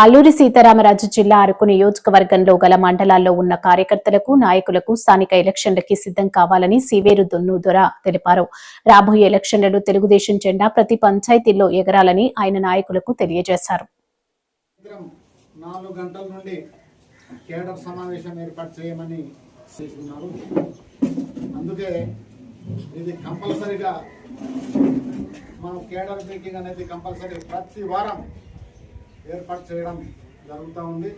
అల్లూరి సీతారామరాజు జిల్లా అరకు నియోజకవర్గంలో గల మండలాల్లో ఉన్న కార్యకర్తలకు నాయకులకు స్థానిక ఎలక్షన్లకి సిద్ధం కావాలని సివేరు దున్ను దొర తెలిపారు. రాబోయే ఎలక్షన్లలో తెలుగుదేశం జెండా ప్రతి పంచాయతీల్లో ఎగరాలని ఆయన నాయకులకు తెలియజేశారు. అందుకే ఇది మనం కేడర్ మీటింగ్ అనేది కంపల్సరీ ప్రతి వారం ఏర్పాటు చేయడం జరుగుతూ ఉంది.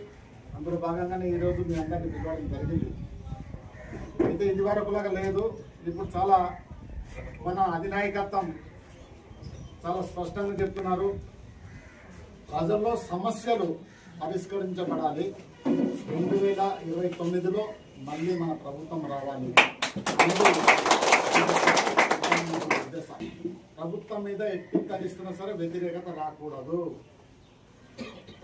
అందులో భాగంగానే ఈరోజు మీ అందరినీ పిలవడం జరిగింది. అయితే ఇది వరకులాగా లేదు. ఇప్పుడు చాలా మన అధినాయకత్వం చాలా స్పష్టంగా చెప్తున్నారు. ప్రజల్లో సమస్యలు పరిష్కరించబడాలి. రెండు వేల ఇరవై తొమ్మిదిలో మళ్ళీ మన ప్రభుత్వం రావాలి. ప్రభుత్వం మీద ఎట్టి కలిస్తున్నా సరే వ్యతిరేకత రాకూడదు.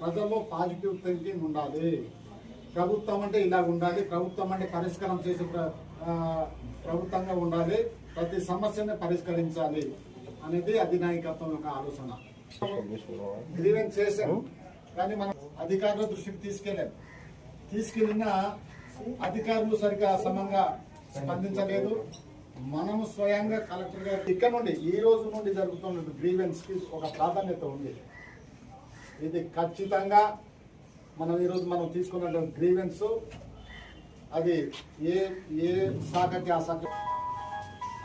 ప్రజల్లో పాజిటివ్ థింకింగ్ ఉండాలి. ప్రభుత్వం అంటే ఇలాగ ఉండాలి. ప్రభుత్వం అంటే పరిష్కారం చేసే ప్ర- ప్రభుత్వంగా ఉండాలి. ప్రతి సమస్యని పరిష్కరించాలి అనేది అధినాయకత్వం యొక్క ఆలోచన. గ్రీవెన్స్ చేశాం. కానీ మనం అధికారుల దృష్టికి తీసుకెళ్ళాం. తీసుకెళ్ళిన అధికారులు సరిగ్గా సమంగా స్పందించలేదు. మనము స్వయంగా కలెక్టర్ గారు ఇక్కడ నుండి ఈ రోజు నుండి జరుగుతున్న గ్రీవెన్స్కి ఒక ప్రాధాన్యత ఉంది. ఇది ఖచ్చితంగా మనం ఈరోజు మనం తీసుకున్నటువంటి గ్రీవెన్స్ అది ఏ ఏ శాఖకి ఆ శాఖ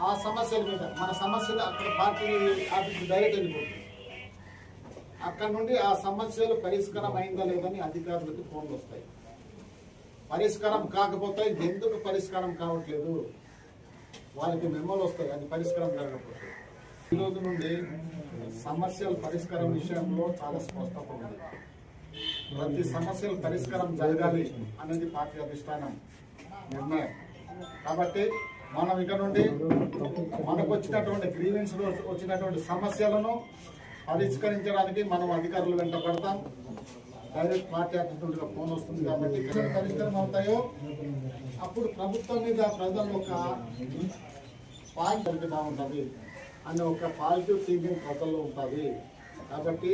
ఆ సమస్యల మీద మన సమస్యలు అక్కడ పార్టీ ఆఫీస్ డైరెక్ట్ వెళ్ళిపోతుంది. అక్కడ నుండి ఆ సమస్యలు పరిష్కారం అయిందా లేదని అధికారులకు ఫోన్లు వస్తాయి. పరిష్కారం కాకపోతే ఎందుకు పరిష్కారం కావట్లేదు? వాళ్ళకి మెమోలు వస్తాయి అది పరిష్కారం జరగకపోతే ఈ రోజు నుండి సమస్యల పరిష్కారం విషయంలో చాలా స్పష్టత ఉంది. ప్రతి సమస్యల పరిష్కారం జరగాలి అనేది పార్టీ అధిష్టానం నిర్ణయం. కాబట్టి మనం ఇక నుండి మనకు వచ్చినటువంటి గ్రీవెన్స్ వచ్చినటువంటి సమస్యలను పరిష్కరించడానికి మనం అధికారులు వెంట పడతాం. డైరెక్ట్ పార్టీ ఆఫీస్ ఫోన్ వస్తుంది కాబట్టి ఎక్కడ పరిష్కారం అవుతాయో అప్పుడు ప్రభుత్వం మీద ప్రజలు ఒక పాయింట్ బాగుంటుంది. అనే ఒక పాజిటివ్ థింకింగ్ ప్రజల్లో ఉంటుంది. కాబట్టి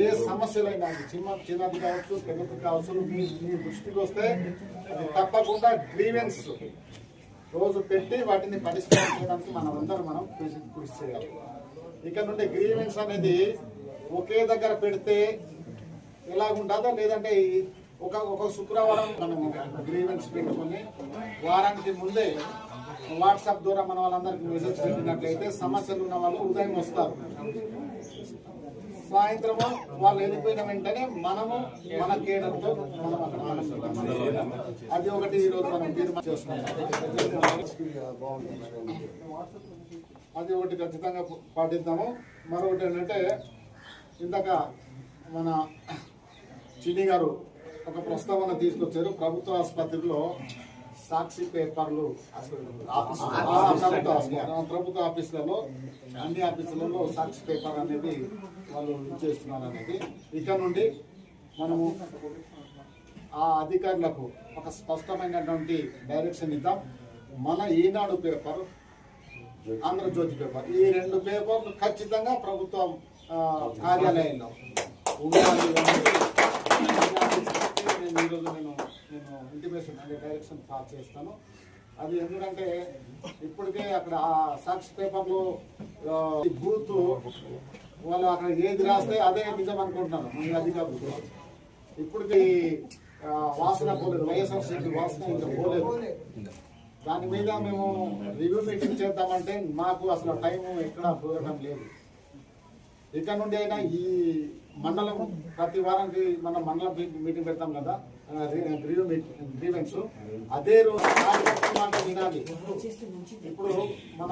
ఏ సమస్యలైనా చిన్న చిన్నది కావచ్చు పెద్దది కావచ్చు మీ మీ దృష్టికి వస్తే అది తప్పకుండా గ్రీవెన్స్. రోజు పెట్టి వాటిని పరిష్కారం చేయడానికి మనం మనం కృషి కృషి చేయాలి. ఇక్కడ నుండి గ్రీవెన్స్ అనేది ఒకే దగ్గర పెడితే ఎలాగుంటుందో? లేదంటే ఒక ఒక శుక్రవారం మనం గ్రీవెన్స్ పెట్టుకొని వారానికి ముందే వాట్సాప్ ద్వారా మన వాళ్ళందరికీ మెసేజ్ పెట్టినట్లయితే సమస్యలు ఉన్న వాళ్ళు ఉదయం వస్తారు. సాయంత్రము వాళ్ళు వెళ్ళిపోయిన వెంటనే మనము మన కేడంతో మనం అక్కడ అది ఒకటి ఈ రోజు మనం తీర్మానం చేసుకున్నాం అది ఒకటి ఖచ్చితంగా పాటిద్దాము. మరొకటి ఏంటంటే ఇందాక మన చిన్ని గారు ఒక ప్రస్తావన తీసుకొచ్చారు. ప్రభుత్వ ఆసుపత్రిలో సాక్షి పేపర్లు ప్రభుత్వ ఆఫీసులలో అన్ని ఆఫీసులలో సాక్షి పేపర్ అనేది వాళ్ళు ఇచ్చేస్తున్నారు అనేది ఇక నుండి మనము ఆ అధికారులకు ఒక స్పష్టమైనటువంటి డైరెక్షన్ ఇద్దాం. మన ఈనాడు పేపర్ ఆంధ్రజ్యోతి పేపర్ ఈ రెండు పేపర్లు ఖచ్చితంగా ప్రభుత్వం కార్యాలయంలో ఉండాలి ఈరోజు నేను నేను ఇంటిమేషన్ అంటే డైరెక్షన్ పాస్ చేస్తాను. అది ఎందుకంటే ఇప్పటికే అక్కడ ఆ సాక్షి పేపర్లో బూత్ వాళ్ళు అక్కడ ఏది రాస్తే అదే నిజం అనుకుంటున్నాను మన అధికారులు. ఇప్పటికి వాసన పోలేదు. వైఎస్ఆర్సీపీ వాసన ఇంకా పోలేదు. దాని మీద మేము రివ్యూ మీటింగ్ చేద్దామంటే మాకు అసలు టైం ఎక్కడా కుదరడం లేదు. ఇక్కడ నుండి అయినా ఈ మండలం ప్రతి వారానికి మన మండలం మీటింగ్ పెడతాం కదా గ్రీవెన్స్ అదే రోజు కార్యక్రమం వినాలి. ఇప్పుడు మన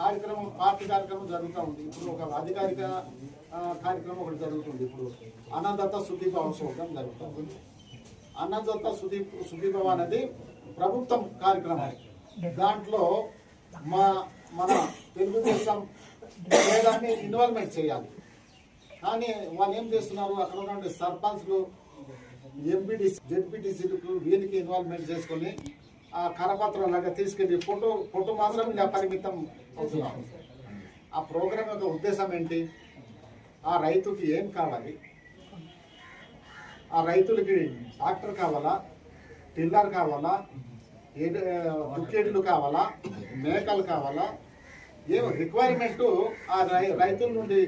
కార్యక్రమం పార్టీ కార్యక్రమం జరుగుతూ ఉంది. ఇప్పుడు ఒక అధికారిక కార్యక్రమం ఒకటి జరుగుతుంది. ఇప్పుడు అన్నదత్త సుదీప అవసరం జరుగుతుంది. అన్నదత్త సుదీప్ సుదీపం అనేది ప్రభుత్వం కార్యక్రమం. దాంట్లో మా మన తెలుగుదేశం దాన్ని ఇన్వాల్వ్మెంట్ చేయాలి. కానీ వాళ్ళు ఏం చేస్తున్నారు? అక్కడ ఉన్నటువంటి సర్పంచ్లు ఎంపీటీసీ జెడ్పీటీసీలకు వీళ్ళకి ఇన్వాల్వ్మెంట్ చేసుకొని ఆ కరపత్రం లాగా తీసుకెళ్ళి ఫోటో ఫోటో మాత్రం ఇలా పరిమితం అవుతున్నారు ఆ ప్రోగ్రాం యొక్క ఉద్దేశం ఏంటి? ఆ రైతుకి ఏం కావాలి? ఆ రైతులకి ట్రాక్టర్ కావాలా? టిల్లర్ కావాలా? ఏడు కావాలా? మేకలు కావాలా? ఏం రిక్వైర్మెంట్ ఆ రై రైతుల నుండి